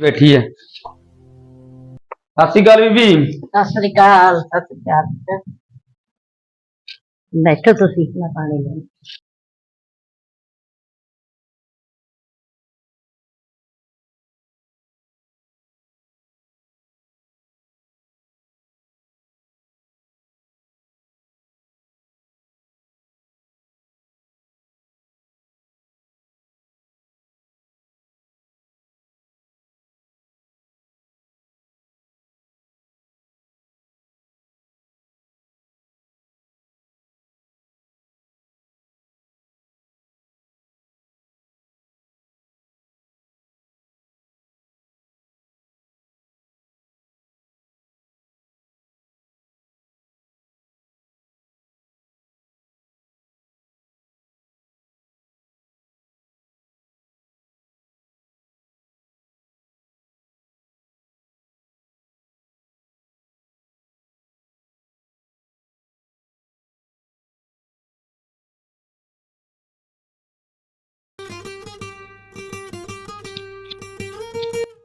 ਬੈਠੀ ਹੈ। ਸਤਿ ਸ਼੍ਰੀ ਅਕਾਲ ਬੀਬੀ। ਸਤਿ ਸ੍ਰੀ ਅਕਾਲ, ਸਤਿ ਸ੍ਰੀ ਅਕਾਲ। ਬੈਠੋ ਤੁਸੀਂ, ਮੈਂ ਪਾਣੀ ਲੈ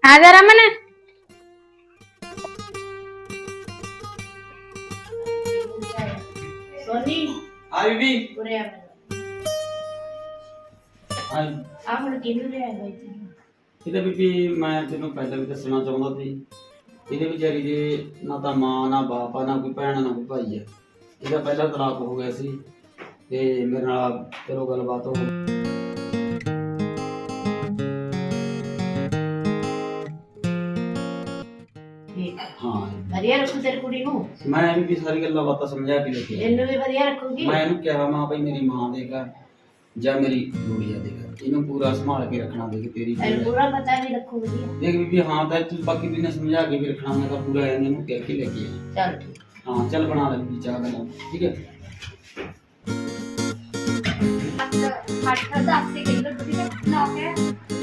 ਆ ਜਾ ਰਮਨ। ਸੋਨੀ। ਆ ਬੀਬੀ। ਉਰੇ ਆ। ਹਾਂ ਆ ਹੁਣ ਕਿਹਨੂੰ ਲੈ ਆਇਆ ਇੱਥੇ? ਇਹਦੇ ਬੀਬੀ ਮੈਂ ਤੈਨੂੰ ਪਹਿਲਾਂ ਵੀ ਦੱਸਣਾ ਚਾਹੁੰਦਾ ਸੀ। ਇਹਦੇ ਵਿਚਾਰੀ ਦੇ ਨਾ ਤਾਂ ਮਾਂ ਨਾ ਬਾਪ ਆ ਨਾ ਕੋਈ ਭੈਣ ਨਾ ਕੋਈ ਭਾਈ ਹੈ ਇਹਦਾ ਪਹਿਲਾ ਤਲਾਕ ਹੋ ਗਿਆ ਸੀ। ਤੇ ਮੇਰੇ ਨਾਲ ਚਲੋ ਗੱਲਬਾਤ ਹੋ ਠੀਕ ਵਧੀਆ ਰੱਖੂ ਤੇਰੀ ਕੁੜੀ ਨੂੰ? ਮੈਂ ਵੀ ਵੀ ਸਾਰੀ ਗੱਲਾਂ ਬਾਤਾਂ ਸਮਝਾ ਕੇ ਲਿਖੀ ਇਹਨੂੰ ਵੀ ਵਧੀਆ ਰੱਖੂਗੀ? ਮੈਂ ਇਹਨੂੰ ਕਿਹਾ ਮਾਂ ਭਾਈ ਮੇਰੀ ਮਾਂ ਦੇਗਾ ਜਾਂ ਮੇਰੀ ਗੁੜੀਆ ਦੇਗਾ ਇਹਨੂੰ ਪੂਰਾ ਸੰਭਾਲ ਕੇ ਰੱਖਣਾ ਦੇਗੀ ਤੇਰੀ ਦੇਖ ਪੂਰਾ ਪਤਾ ਵੀ ਰੱਖੂਗੀ ਬੀਬੀ ਹਾਂ ਤਾਂ ਤੂੰ ਬਾਕੀ ਵੀ ਨੇ ਸਮਝਾ ਕੇ ਵੀ ਰੱਖਣਾ ਮੈਂ ਤਾਂ ਪੂਰਾ ਇਹਨੂੰ ਕਹਿ ਕੇ ਲੈ ਕੇ ਚੱਲ ਠੀਕ। ਹਾਂ ਚੱਲ ਬਣਾ ਲੈ ਬੀਬੀ ਚਾਹ ਬਣਾ ਠੀਕ ਹੈ? ਅੱਠ ਦਸ ਦੇ ਕਿਲੋ ਠੀਕ ਹੈ? ਨੌ ਹੈ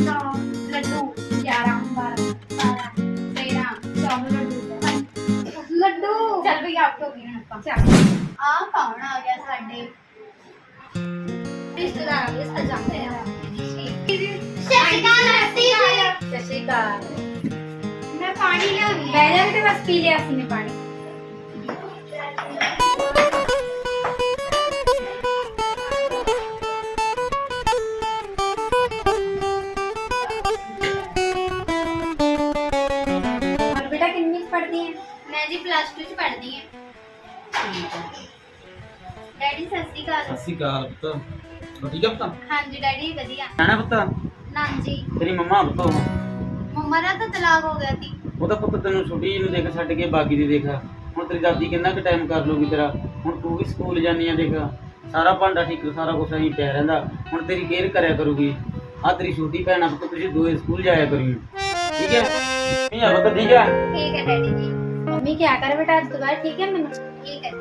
ਨੌ ਲੱਡੂ 11 12 12 13 14 ਲੱਡੂ ਲੱਡੂ ਚੱਲ ਵੀ ਆਪ ਤੋਂ ਗਿਣ ਆਪਾਂ ਚੱਲ ਆ ਕੌਣ ਆ ਗਿਆ ਸਾਡੇ ਰਿਸ਼ਤੇਦਾਰ ਆ ਗਏ ਸਜਾਉਂਦੇ ਆ ਸ਼ਸ਼ੀਕਾਲ ਹਸਤੀ ਸਤਿ ਸ਼੍ਰੀ ਅਕਾਲ ਮੈਂ ਪਾਣੀ ਲਿਆਉਣੀ ਬਹਿ ਜਾ ਤੇ ਬਸ ਪੀ ਲਿਆ ਸੀ ਨੇ ਪਾਣੀ डैडी सत श्री अकाल ਸਤਿ ਸ਼੍ਰੀ ਅਕਾਲ ਪੁੱਤ ਹੋ ਠੀਕ ਹੈ ਪੁੱਤ हाँ जी डैडी बढ़िया ਜਾਣਾ ਪੁੱਤ ना जी ਤੇਰੀ ਮੰਮਾ ਪੁੱਤ मम्मा का तो तलाक हो गया थी ਉਹ ਤਾਂ ਪੁੱਤ ਤੈਨੂੰ ਛੁੱਟੀ ਨੂੰ ਦੇਖ ਛੱਡ ਕੇ ਬਾਕੀ ਦੀ ਦੇਖ ਹੁਣ ਤੇਰੀ ਦਾਦੀ ਕਿੰਨਾ ਕੁ ਟਾਈਮ ਕਰ ਲੂਗੀ ਤੇਰਾ ਹੁਣ ਤੂੰ ਵੀ ਸਕੂਲ ਜਾਨੀ ਆ ਦੇਖ ਸਾਰਾ ਭਾਂਡਾ ਠੀਕ ਸਾਰਾ ਕੁਛ ਅਸੀਂ ਪਿਆ ਰਹਿੰਦਾ ਹੁਣ ਤੇਰੀ ਕੇਅਰ ਕਰਿਆ ਕਰੂਗੀ ਆ ਤੇਰੀ ਛੋਟੀ ਭੈਣ ਆ ਪੁੱਤ ਤੁਸੀਂ ਦੋਏ ਸਕੂਲ ਜਾਇਆ ਕਰੀ ਠੀਕ ਹੈ ਨਹੀਂ ਆ ਪੁੱਤ ਠੀਕ ਹੈ ठीक है डैडी जी मम्मी क्या करे बेटा आज दोबारा ठीक है मैंने ठीक है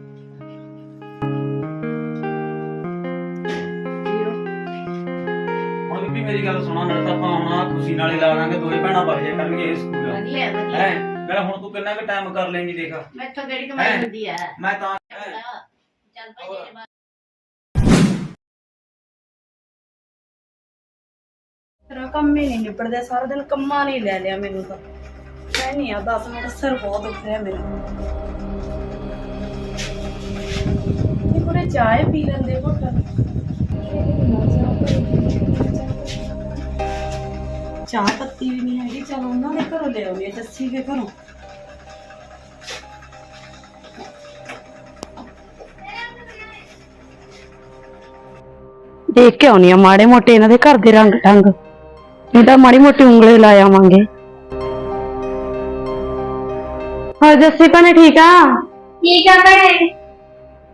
ਮੇਰੀ ਗੱਲ ਸੁਣਾ ਨਾਲ ਤਾਂ ਆਪਾਂ ਆਉਣਾ ਖੁਸ਼ੀ ਨਾਲ ਹੀ ਲਾ ਦੋਏ ਭੈਣਾਂ ਵਗ ਜਾ ਕਰਨਗੇ ਇਸ ਸਕੂਲ। ਵਧੀਆ ਹੈ? ਵਧੀਆ ਮੇਰਾ ਹੁਣ ਤੂੰ ਕਿੰਨਾ ਕੁ ਟਾਈਮ ਕਰ ਲੇਂਗੀ ਦੇਖ। ਮੈਥੋਂ ਕਿਹੜੀ ਕਮਾਈ ਹੈਂ? ਹੁੰਦੀ ਹੈ ਮੈਂ ਤਾਂ ਚੱਲ ਭਾਈ ਤੇਰੇ ਬਾਅਦ ਤੇਰਾ ਕੰਮ ਹੀ ਨਹੀਂ ਨਿਬੜਦਾ ਸਾਰਾ ਦਿਨ ਕੰਮਾਂ ਨਹੀਂ ਲੈ ਲਿਆ ਮੈਨੂੰ ਤਾਂ। ਮੈਂ ਨਹੀਂ ਆ 10 ਮਿੰਟ ਸਿਰ ਬਹੁਤ ਦੁਖ ਰਿਹਾ ਮੇਰਾ ਇਹ ਕੋਲੇ ਚਾਹ ਪੀ ਲੈਂਦੇ ਘੁੱਟ ਚਾਹ ਪੱਤੀ ਵੀ ਨਹੀਂ ਹੈਗੀ। ਚਲੋ ਉਹਨਾਂ ਦੇ ਘਰੋਂ ਲੈ ਆਉਂਦੇ ਜੱਸੀ ਦੇ ਘਰੋਂ। ਦੇਖ ਕੇ ਆਉਣੀ ਆ ਮਾੜੇ ਮੋਟੇ ਇਹਨਾਂ ਦੇ ਘਰ ਦੇ ਰੰਗ ਢੰਗ। ਨਹੀਂ ਤਾਂ ਮਾੜੀ ਮੋਟੀ ਉਂਗਲੇ ਲਾ ਆਵਾਂਗੇ। ਹਾਂ ਜੱਸੀ ਭੈਣੇ ਠੀਕ ਆ? ਕੀ ਕਰ ਭੈਣੇ।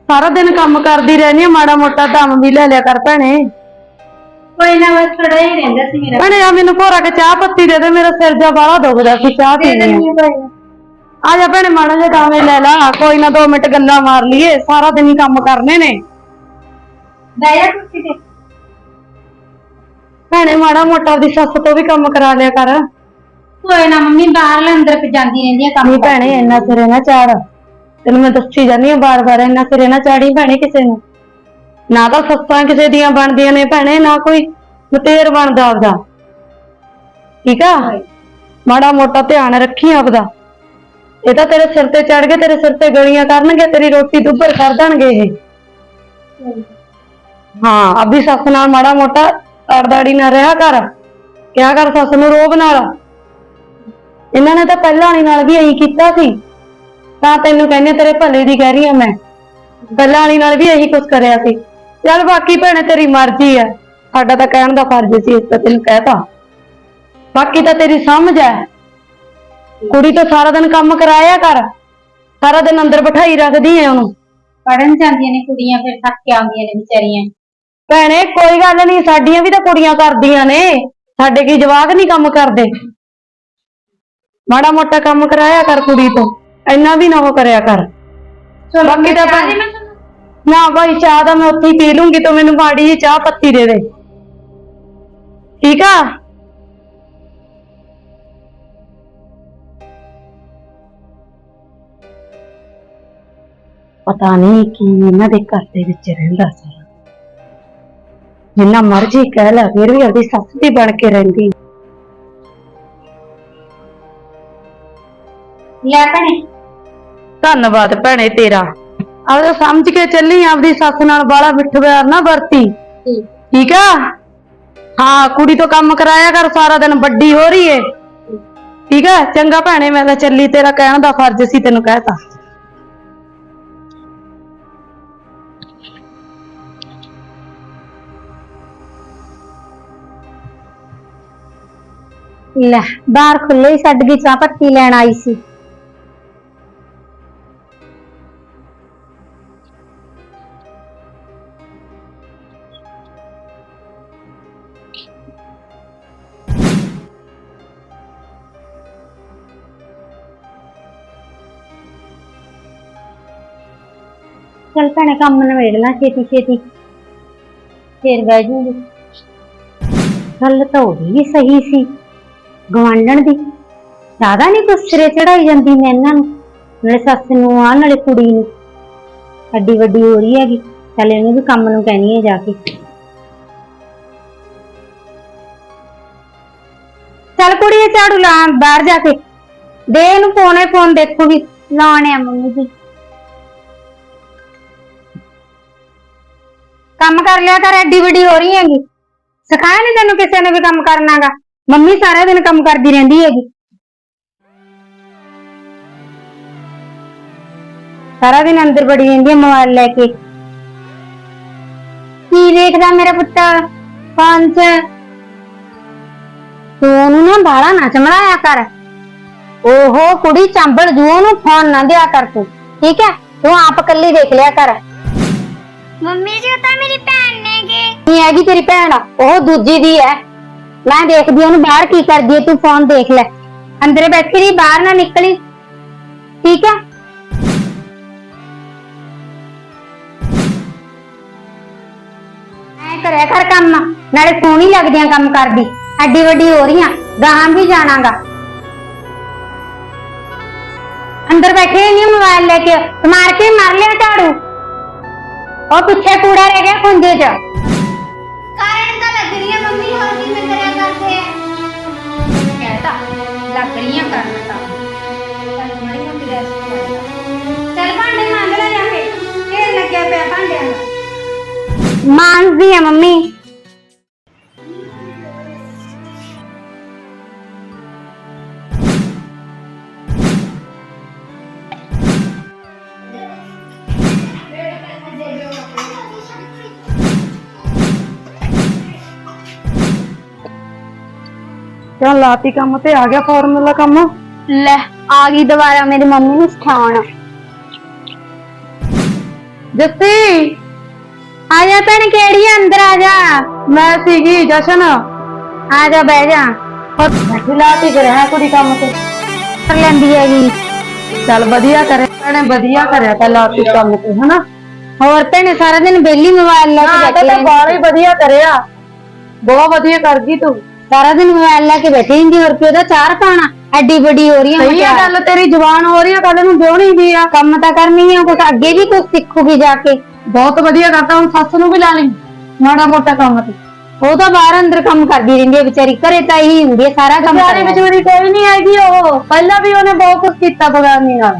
ਸਾਰਾ ਦਿਨ ਕੰਮ ਕਰਦੀ ਰਹਿਣੀ ਆ ਮਾੜਾ ਮੋਟਾ ਦਮ ਵੀ ਲੈ ਲਿਆ ਕਰ ਭੈਣੇ। ਕੋਈ ਨਾ ਬਸ ਥੋੜਾ ਹੀ ਰਹਿੰਦਾ ਸੀ ਮੇਰਾ। ਭੈਣੇ ਆ ਮੈਨੂੰ ਭੋਰਾ ਕੇ ਚਾਹ ਪੱਤੀ ਦੇ ਦੇ ਮੇਰਾ ਸਿਰ ਜਾ ਬਾਹਲਾ ਦੁਖਦਾ ਸੀ ਚਾਹ ਪੀਣੀ ਆ। ਆ ਜਾ ਭੈਣੇ ਮਾੜਾ ਜਿਹਾ ਕਾਵੇਂ ਲੈ ਲਾ ਕੋਈ ਨਾ 2 ਮਿੰਟ ਗੱਲਾਂ ਮਾਰ ਲਈਏ ਸਾਰਾ ਦਿਨ ਹੀ ਕੰਮ ਕਰਨੇ ਨੇ। ਦਾਇਆ ਤੁਸੀਂ ਤੇ। ਭੈਣੇ ਮਾੜਾ ਮੋਟਾ ਦੀ ਸੱਸ ਤੋਂ ਵੀ ਕੰਮ ਕਰਾ ਲਿਆ ਕਰ। ਕੋਈ ਨਾ ਮੰਮੀ ਬਾਹਰਲੇ ਅੰਦਰ ਪ ਜਾਂਦੀ ਰਹਿੰਦੀ ਆ ਕੰਮ ਨਹੀਂ ਭੈਣੇ ਇੰਨਾ ਸਿਰੇ ਨਾ ਚਾੜ। ਤੈਨੂੰ ਮੈਂ ਦੱਸੀ ਜਾਂਦੀ ਆ ਬਾਰ-ਬਾਰ ਇੰਨਾ ਸਿਰੇ ਨਾ ਚਾੜੀ ਭੈਣੇ ਕਿਸੇ ਨੂੰ। ਨਾ ਤਾਂ ਸੱਸਾਂ ਕਿਸੇ ਦੀਆਂ ਬਣਦੀਆਂ ਨੇ ਭੈਣੇ ਨਾ ਕੋਈ ਮਤੇਰ ਬਣਦਾ ਆਪਦਾ। ਠੀਕ ਆ? ਮਾੜਾ ਮੋਟਾ ਧਿਆਨ ਰੱਖੀ ਆਪਦਾ। ਇਹ ਤਾਂ ਤੇਰੇ ਸਿਰ ਤੇ ਚੜ ਕੇ ਤੇਰੇ ਸਿਰ ਤੇ ਗਲੀਆਂ ਕਰਨਗੇ ਤੇਰੀ ਰੋਟੀ ਦੁੱਬਰ ਕਰ ਦੇਣਗੇ ਇਹ। ਹਾਂ ਆਪਦੀ ਸੱਸ ਨਾਲ ਮਾੜਾ ਮੋਟਾ ਤੜਦਾੜੀ ਨਾ ਰਿਹਾ ਕਰ। ਕਿਆ ਕਰ ਸੱਸ ਨੂੰ ਰੋਬ ਨਾਲ? ਇਹਨਾਂ ਨੇ ਤਾਂ ਪਹਿਲਾਂ ਵਾਲੀ ਨਾਲ ਵੀ ਇਹੀ ਕੀਤਾ ਸੀ। ਤਾਂ ਤੈਨੂੰ ਕਹਿੰਦੇ ਤੇਰੇ ਭਲੇ ਦੀ ਕਹਿ ਰਹੀ ਆ ਮੈਂ। ਪਹਿਲਾਂ ਵਾਲੀ ਨਾਲ ਵੀ ਇਹੀ ਕੁਝ ਕਰਿਆ ਸੀ। ਚੱਲ ਬਾਕੀ ਭੈਣੇ ਤੇਰੀ ਮਰਜ਼ੀ ਆ। ਸਾਡਾ ਤਾਂ ਕਹਿਣ ਦਾ ਫਰਜ਼ ਸੀ ਇਸ ਤਾਂ ਤੈਨੂੰ ਕਹਿਤਾ। ਬਾਕੀ ਤਾਂ ਤੇਰੀ ਸਮਝ ਹੈ ਕੁੜੀ ਤੋਂ ਸਾਰਾ ਦਿਨ ਕੰਮ ਕਰਾਇਆ ਕਰ। ਸਾਰਾ ਦਿਨ ਅੰਦਰ ਬਿਠਾਈ ਰੱਖਦੀ ਐ ਉਹਨੂੰ। ਪੜਨ ਜਾਂਦੀਆਂ ਨੇ ਕੁੜੀਆਂ ਫਿਰ ਥੱਕ ਕੇ ਆਉਂਦੀਆਂ ਨੇ ਵਿਚਾਰੀਆਂ। ਭੈਣੇ ਕੋਈ ਗੱਲ ਨਹੀਂ ਸਾਡੀਆਂ ਵੀ ਤਾਂ ਕੁੜੀਆਂ ਕਰਦੀਆਂ ਨੇ। ਸਾਡੇ ਕੀ ਜਵਾਕ ਨਹੀਂ ਕੰਮ ਕਰਦੇ। ਮਾੜਾ ਮੋਟਾ ਕੰਮ ਕਰਾਇਆ ਕਰ ਕੁੜੀ ਤੋਂ। ਇੰਨਾ ਵੀ ਨਾ ਉਹ ਕਰਿਆ ਕਰ। ਬਾਕੀ ਤਾਂ ਭੈਣ- ਨਾ ਭਾਈ ਚਾਹ ਦਾ ਮੈਂ ਉੱਥੇ ਹੀ ਪੀ ਲੂੰਗੀ ਤੂੰ ਮੈਨੂੰ ਮਾੜੀ ਜਿਹੀ ਚਾਹ ਪੱਤੀ ਦੇ ਦੇ। ਠੀਕ ਆ? ਪਤਾ ਨਹੀਂ ਕੀ ਇਹਨਾਂ ਦੇ ਘਰ ਦੇ ਵਿੱਚ ਰਹਿੰਦਾ ਸੀ। ਜਿੰਨਾ ਮਰਜ਼ੀ ਕਹਿ ਲੈ ਫਿਰ ਵੀ ਆਪਣੀ ਸੱਸ ਦੀ ਬਣ ਕੇ ਰਹਿੰਦੀ। ਲੈ ਭੈਣੇ। ਧੰਨਵਾਦ ਭੈਣੇ ਤੇਰਾ। ਆਪਦਾ ਸਮਝ ਕੇ ਚੱਲੀ ਆਪਦੀ ਸੱਸ ਨਾਲ ਬਾਲਾ ਮਿੱਠ ਪਿਆਰ ਨਾ ਵਰਤੀ। ਠੀਕ। ਆ? ਹਾਂ ਕੁੜੀ ਤੋਂ ਕੰਮ ਕਰਾਇਆ ਕਰ ਸਾਰਾ ਦਿਨ ਵੱਡੀ ਹੋ ਰਹੀ ਏ। ਠੀਕ ਆ? ਚੰਗਾ ਭੈਣੇ ਮੈਂ ਤਾਂ ਚੱਲੀ ਤੇਰਾ ਕਹਿਣ ਦਾ ਫਰਜ਼ ਸੀ ਤੈਨੂੰ ਕਹਿਤਾ। ਲੈ ਬਾਹਰ ਖੁੱਲੇ ਹੀ ਛੱਡ ਗਈ ਚਾਹ ਪੱਤੀ ਲੈਣ ਆਈ ਸੀ। ਚਲ ਭੈਣੇ ਕੰਮ ਨਵੇੜ ਲਾਂ, ਛੇਤੀ ਛੇਤੀ। ਫੇਰ ਬਹਿ ਜੂਗੀ ਗੱਲ ਤਾਂ ਉਹਦੀ ਵੀ ਸਹੀ ਸੀ। ਗਵਾਂਢਣ ਦੀ। ਜ਼ਿਆਦਾ ਨਹੀਂ ਕੁਛ ਸਿਰੇ ਚੜਾਈ ਜਾਂਦੀ ਮੈਂ ਇਹਨਾਂ ਨੂੰ, ਨਾਲੇ ਸੱਸ ਨੂੰ ਆ ਨਾਲੇ ਕੁੜੀ ਨੂੰ। ਅੱਡੀ ਵੱਡੀ ਹੋ ਰਹੀ ਹੈਗੀ, ਚੱਲ ਇਹਨੂੰ ਵੀ ਕੰਮ ਨੂੰ ਕਹਿਣੀ ਹੈ ਜਾ ਕੇ। ਚੱਲ ਕੁੜੀਏ, ਝਾੜੂ ਲਾ, ਬਾਹਰ ਜਾ ਕੇ। ਦੇ ਇਹਨੂੰ ਫੋਨ ਫੋਨ ਦੇਖੂਗੀ ਲਾਉਣੇ ਆ ਮੰਮੀ ਜੀ। ਕੰਮ ਕਰ ਲਿਆ ਕਰ, ਐਡੀ ਵੱਡੀ ਹੋ ਰਹੀ ਹੈਗੀ। ਸਿਖਾਇਆ ਨਹੀਂ ਤੈਨੂੰ ਕਿਸੇ ਨੇ ਵੀ ਕੰਮ ਕਰਨਾਗਾ। ਮੰਮੀ ਸਾਰਾ ਦਿਨ ਕੰਮ ਕਰਦੀ ਰਹਿੰਦੀ ਹੈਗੀ। ਸਾਰਾ ਦਿਨ ਅੰਦਰ ਬੜੀ ਰਹਿੰਦੀ ਹੈ ਮੋਬਾਈਲ ਲੈ ਕੇ। ਕੀ ਵੇਖਦਾ ਮੇਰਾ ਪੁੱਤ? ਫੋਨ 'ਚ। ਤੂੰ ਉਹਨੂੰ ਨਾ ਬਾਹਲਾ ਨਾ ਚਮੜਾਇਆ ਕਰ। ਓਹੋ, ਕੁੜੀ ਚਾਂਬਲ ਜੂ ਉਹਨੂੰ ਫੋਨ ਨਾ ਦਿਆ ਕਰ ਤੂੰ। ਠੀਕ ਹੈ? ਤੂੰ ਆਪ ਇਕੱਲੀ ਦੇਖ ਲਿਆ ਕਰ। ਮੰਮੀ ਜੀ, ਉਹ ਤਾਂ ਮੇਰੀ ਭੈਣ ਨੇਗੇ। ਨਹੀਂ ਹੈਗੀ ਤੇਰੀ ਭੈਣ, ਉਹ ਦੂਜੀ ਦੀ ਹੈ ਮੈਂ ਦੇਖਦੀ ਉਹਨੂੰ ਬਾਹਰ ਕੀ ਕਰਦੀ ਹੈ ਤੂੰ ਫੋਨ ਦੇਖ ਲੈ। ਅੰਦਰੇ ਬੈਠੀ ਰਹੀ, ਬਾਹਰ ਨਾ ਨਿਕਲੀ। ਠੀਕ ਹੈ ਐ ਕਰਿਆ ਕਰ ਕੰਮ, ਨਾਲੇ ਸੋਹਣੀ ਲੱਗਦੀਆਂ ਕੰਮ ਕਰਦੀ। ਐਡੀ ਵੱਡੀ ਹੋ ਰਹੀਆਂ ਗਾਹਾਂ ਵੀ ਜਾਣਾਗਾ। ਅੰਦਰ ਬੈਠੇ ਨਹੀਂ ਮੋਬਾਈਲ ਲੈ ਕੇ, ਮਾਰ ਕੇ ਮਾਰ ਲਿਆ ਝਾੜੂ। ਉਹ ਪਿੱਛੇ ਕੂੜਾ ਰਹਿ ਗਿਆ ਖੁੰਝੇ 'ਚ। ਕਾਰਨ ਤਾਂ ਲੱਗ ਰਹੀ ਹੈ ਮੰਮੀ ਹੋਰ ਕਿਵੇਂ ਕਰਿਆ ਕਰਦੇ ਆ? ਕਹਿਤਾ ਲੱਗ ਰਹੀਆਂ ਕਰਨ ਤਾਂ। ਚੱਲ ਮਾੜੀ ਮੋਟੀ ਰੈਸਟ ਕਰ ਚੱਲ ਭਾਂਡੇ ਮੰਗ ਲੈ ਜਾ ਕੇ। ਢੇਰ ਲੱਗਿਆ ਪਿਆ ਭਾਂਡਿਆਂ ਦਾ। ਮਾਂਜਦੀ ਆ ਮੰਮੀ। ਚੱਲ ਲਾਤੀ ਕੰਮ ਤੇ ਆ ਗਿਆ ਫਾਰਮੂਲਾ ਕੰਮ? ਲੈ ਆ ਗਈ ਦੁਬਾਰਾ ਮੇਰੀ ਮੰਮੀ ਨੂੰ ਸਿਖਾਉਣ। ਜੱਸੀ! ਆ ਜਾ ਭੈਣ ਕਿਹੜੀ ਆ? ਅੰਦਰ ਆ ਜਾ। ਮੈਂ ਸੀਗੀ ਜਸ਼ਨ। ਆ ਜਾ ਬਹਿ ਜਾ। ਬੈਠੀ ਲਾਤੀ ਕਰ ਹੈ ਕੁੜੀ ਕੰਮ ਤੇ। ਕਰ ਲੈਂਦੀ ਹੈਗੀ। ਚੱਲ ਵਧੀਆ ਕਰਿਆ ਭੈਣੇ ਵਧੀਆ ਕਰਿਆ ਤੂੰ ਕੰਮ ਤੇ ਹਨਾ? ਹੋਰ ਭੈਣੇ ਸਾਰਾ ਦਿਨ ਬੇਲੀ ਮੋਬਾਈਲ ਲੈ ਹਾਂ ਕੇ ਤਾਂ ਬੈਠੀ ਬਾਹਰ ਹੀ ਵਧੀਆ ਕਰਿਆ। ਬਹੁਤ ਵਧੀਆ ਕਰ ਗਈ ਤੂੰ। ਸਾਰਾ ਦਿਨ ਮੋਬਾਈਲ ਲੈ ਕੇ ਬੈਠੀ ਹੁੰਦੀ ਹੋਰ ਪਿਓ ਦਾ ਚਾਰ ਪਾਣਾ? ਐਡੀ ਵੱਡੀ ਹੋ ਰਹੀ ਆ ਸਹੀ ਆ। ਗੱਲ ਤੇਰੀ ਜ਼ੁਬਾਨ ਹੋ ਰਹੀ ਆ ਕੱਲ ਨੂੰ ਵਿਆਹਣੀ ਵੀ ਆ। ਕੰਮ ਤਾਂ ਕਰਨੀ ਆ ਕੁਛ ਅੱਗੇ ਵੀ ਕੁਛ ਸਿੱਖੂਗੀ ਜਾ ਕੇ। ਬਹੁਤ ਵਧੀਆ ਕਰਦਾ ਹੁਣ ਸੱਸ ਨੂੰ ਵੀ ਲਾ ਲਈ। ਮਾੜਾ ਮੋਟਾ ਕੰਮ ਤੇ। ਉਹ ਤਾਂ ਬਾਹਰ ਅੰਦਰ ਕੰਮ ਕਰਦੀ ਰਹਿੰਦੀ ਹੈ ਵਿਚਾਰੀ। ਘਰੇ ਤਾਂ ਇਹੀ ਹੁੰਦੀ ਹੈ ਸਾਰਾ ਕੰਮ ਵਿਚਾਰੀ। ਵਿਚਾਰੀ ਕੋਈ ਨਹੀਂ ਆਏਗੀ ਉਹ। ਪਹਿਲਾਂ ਵੀ ਉਹਨੇ ਬਹੁਤ ਕੁਝ ਕੀਤਾ ਬਗਾਨੀ ਨਾਲ।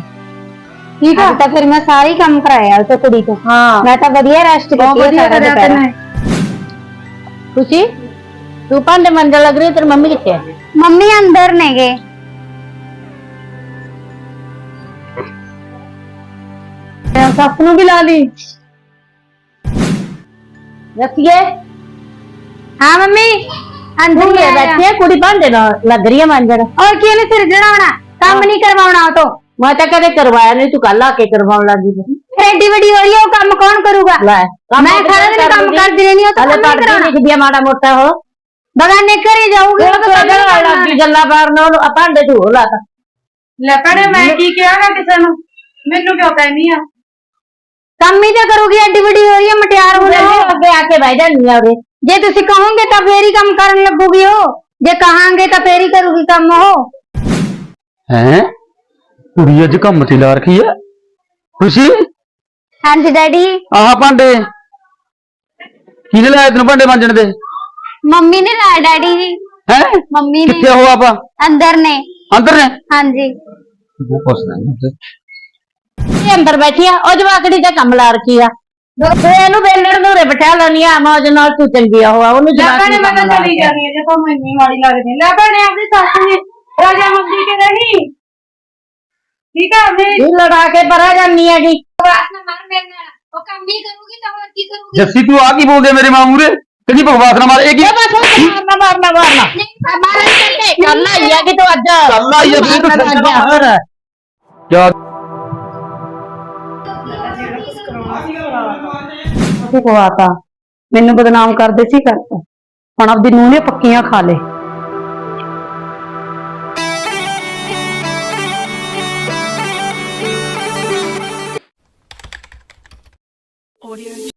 ਠੀਕ ਆ? ਤਾਂ ਫਿਰ ਮੈਂ ਸਾਰੀ ਕੰਮ ਕਰਾਇਆ ਉਸ ਕੁੜੀ ਤੋਂ। ਹਾਂ। ਮੈਂ ਤਾਂ ਵਧੀਆ ਰੈਸਟ ਕੀਤੀ ਸਾਰਾ ਤੈਨੇ। ਖੁਸ਼ੀ? ਤੂੰ ਭਾਂਡੇ ਮੰਜਣ ਲੱਗ ਰਹੀ ਹੈ, ਤੇਰੀ ਮੰਮੀ ਕਿੱਥੇ ਹੈ? ਮੰਮੀ ਅੰਦਰ ਨੇਗੇ। ਤੇ ਸੱਸ ਨੂੰ ਵੀ ਲਾ ਲਈ। ਰੱਖੀਏ? ਹਾਂ ਮੰਮੀ। ਅੰਦਰ ਹੀ। ਬੈਠੀ ਕੁੜੀ ਭਾਂਡੇ ਨਾਲ ਲੱਗ ਰਹੀ ਹੈ ਮੰਜਣ। ਔਰ ਕੀ ਇਹਨੇ ਸਿਰ ਜੜਾਉਣਾ ਕੰਮ ਨਹੀਂ ਕਰਵਾਉਣਾ ਉਹ ਤੋਂ। ਮੈਂ ਤਾਂ ਕਦੇ ਕਰਵਾਇਆ ਨਹੀਂ ਤੂੰ ਕੱਲ ਆ ਕੇ ਕਰਵਾਉਣ ਲੱਗੀ। ਫਿਰ ਐਡੀ ਵੱਡੀ ਹੋ ਰਹੀ ਹੈ ਉਹ ਕੰਮ ਕੌਣ ਕਰੂਗਾ? ਲੈ ਮੈਂ ਸਾਰਾ ਦਿਨ ਕੰਮ ਕਰਦੀ ਰਹਿੰਦੀ ਹਾਂ ਉਹ ਤਾਂ ਕੰਮ ਨਹੀਂ ਕਰਾਉਣਾ। ਲਿਖਦੀ ਆ ਮਾੜਾ ਮੋਟਾ ਹੋ ਬਗਾਨੇ ਘਰੇ ਜਾਊਗੀ ਉਹ ਤਾਂ ਨਹੀਂ ਕਰਨਾ। ਲੱਗੀ ਗੱਲਾਂ ਕਰਨ ਉਹਨੂੰ ਆ ਭਾਂਡੇ ਧੋ ਲਾ ਤਾ ਲੈ ਭੈਣੇ ਮੈਂ ਕੀ ਕਿਹਾਗਾ ਕਿਸੇ ਨੂੰ? ਮੈਨੂੰ ਕਿਉਂ ਕਹਿਨੀ ਆ? ਕੰਮ ਹੀ ਤਾਂ ਕਰੂਗੀ ਐਡੀ ਵੱਡੀ ਹੋ ਰਹੀ ਹੈ ਮਟਿਆਰ ਮੈਂ ਵੀ ਉਹ। ਅੱਗੇ ਆ ਕੇ ਬਹਿ ਜਾਂਦੀ ਆ ਉਰੇ। ਜੇ ਤੁਸੀਂ ਕਹੋਗੇ ਤਾਂ ਫੇਰ ਹੀ ਕੰਮ ਕਰਨ ਲੱਗੂਗੀ ਉਹ। ਜੇ ਕਹਾਂਗੇ ਤਾਂ ਫੇਰ ਹੀ ਕਰੂਗੀ ਕੰਮ ਉਹ। ਹੈ? ਕੁੜੀ ਅੱਜ ਕੰਮ ਤੇ ਲਾ ਰੱਖੀ ਆ। ਖੁਸ਼ੀ? ਹਾਂਜੀ ਡੈਡੀ। ਆਹ ਭਾਂਡੇ। ਕਿਹਨੇ ਲਾਇਆ ਤੈਨੂੰ ਭਾਂਡੇ ਮਾਂਜਣ ਦੇ? ਮੰਮੀ ਨੇ ਲਾਇਆ ਡੈਡੀ ਜੀ। ਹੈ? ਮੰਮੀ ਨੇ। ਕਿੱਥੇ ਹੋ ਆਪਾਂ? ਅੰਦਰ ਨੇ। ਅੰਦਰ ਨੇ? ਹਾਂਜੀ। ਉਹ ਪੁੱਛਦਾ ਇਹ ਅੰਦਰ ਬੈਠੀ ਆ ਉਹ ਜਵਾਕੜੀ ਦਾ ਕੰਮ ਲਾ ਰੱਖੀ ਆ। ਤੇ ਇਹਨੂੰ ਵੇਲਣ ਨੂੰ ਰੇ ਬਿਠਾ ਲੈਣੀ ਆ ਮੌਜ ਨਾਲ ਤੂੰ ਚੰਗੀ ਆ ਹੋਆ ਉਹਨੂੰ ਭੈਣੇ ਮੈਂ ਤਾਂ ਚਲੀ। ਜਾਣੀ ਜੇ ਤੁਹਾਨੂੰ ਇੰਨੀ ਮਾੜੀ ਲੱਗਦੀ। ਲੈ ਭੈਣੇ ਆਪਣੀ ਸੱਸ ਨੇ ਰਾਜਾ ਮੰਦੀ ਕੇ ਰਹੀ ਠੀਕ ਆ ਮੈਂ ਤੂੰ ਲੜਾ ਕੇ ਪਰਾ ਜਾਨੀ ਹੈਗੀ। ਉਹ ਕੰਮ ਹੀ ਕਰੂਗੀ ਤਾਂ ਹੋਰ ਕੀ ਕਰੂਗੀ? ਜੱਸੀ ਤੂੰ ਆ ਕੀ ਬੋਲਦੇ ਮੇਰੇ ਮਾਂ ਮੂਰੇ ਕਹਿੰਦੀ ਬਕਵਾਸ ਨਾ ਮਾਰ ਇਹ ਕੀ? ਮਾਰਨਾ ਮਾਰਨਾ ਮਾਰਨਾ ਕੱਲ ਆਈ ਆ ਕਿ ਤੂੰ ਅੱਜ ਕੱਲ੍ਹ ਆਈ ਆ, ਫਿਰ ਤੂੰ ਮਾਰਨਾ ਹੋਰ ਜਾ। ਅਸੀਂ ਪਵਾਤਾ ਮੈਨੂੰ ਬਦਨਾਮ ਕਰਦੇ ਸੀ ਕਰਤਾ ਹੁਣ ਆਪਦੀ ਨੂੰਹ ਨੇ ਪੱਕੀਆਂ ਖਾ ਲੇ